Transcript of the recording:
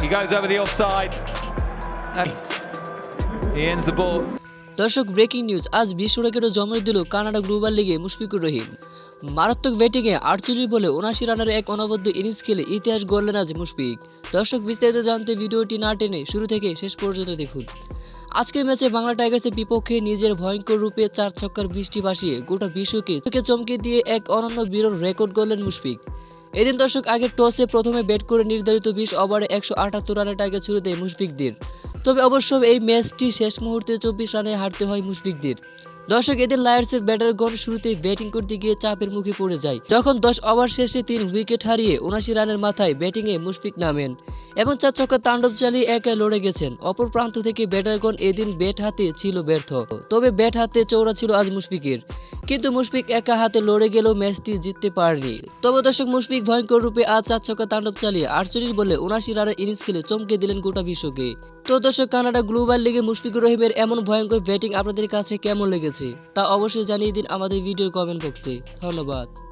He goes over the offside. He ends the ball. দর্শক breaking news আজ বিশ্ব রেকর্ডও জমে দিল কানাডা গ্লোবাল লিগে মুশফিকুর রহিম মারাত্মক ব্যাটিংয়ে আটচল্লিশ বলে উনাশি রানের এক অনবদ্য ইনিংস খেলে ইতিহাস গড়লেন আজ মুশফিক দর্শক, বিস্তারিত জানতে ভিডিওটি না টেনে শুরু থেকে শেষ পর্যন্ত দেখুন আজকের ম্যাচে বাংলা টাইগার্সের বিপক্ষে নিজের ভয়ঙ্কর রূপে চার ছক্কার বৃষ্টি ভাসিয়ে গোটা বিশ্বকে চমকে দিয়ে এক অনন্য বিরল রেকর্ড গড়লেন মুশফিক এদিন দর্শক আগে টসে প্রথমে ব্যাট করে নির্ধারিত বিশ ওভারে একশো আটাত্তর রানের টার্গেট শুরু দেয় মুশফিকদের। তবে অবশ্য এই ম্যাচটি শেষ মুহূর্তে চব্বিশ রানে হারতে হয় মুশফিকদের। দর্শক এদের লায়ার্সের ব্যাটারগণ শুরুতেই ব্যাটিং করতে গিয়ে চাপের মুখে পড়ে যায়। যখন দশ ওভার শেষে তিন উইকেট হারিয়ে উনাশি রানের মাথায় ব্যাটিংয়ে মুশফিক নামেন এবং চার ছক্কা তাণ্ডব চালিয়ে একাই লড়ে গেছেন, অপর প্রান্ত থেকে ব্যাটারগণ এদিন ব্যাট হাতে ছিল ব্যর্থ। তবে ব্যাট হাতে চৌড়া ছিল আজ মুশফিকের। কিন্তু মুশফিক একা হাতে লড়ে গেলেও ম্যাচটি জিততে পারেনি। তবে দর্শক, মুশফিক ভয়ঙ্কর রূপে আজ চার ছক্কা তাণ্ডব চালিয়ে আটচল্লিশ বলে উনাশি রানের ইনিংস খেলে চমকে দিলেন গোটা বিশ্বকে। তো দর্শক, কানাডা গ্লোবাল লিগে মুশফিকুর রহিমের এমন ভয়ঙ্কর ব্যাটিং আপনাদের কাছে কেমন লেগেছে? তা অবশ্যই জানিয়ে দিন আমাদের ভিডিওর কমেন্ট বক্সে। ধন্যবাদ।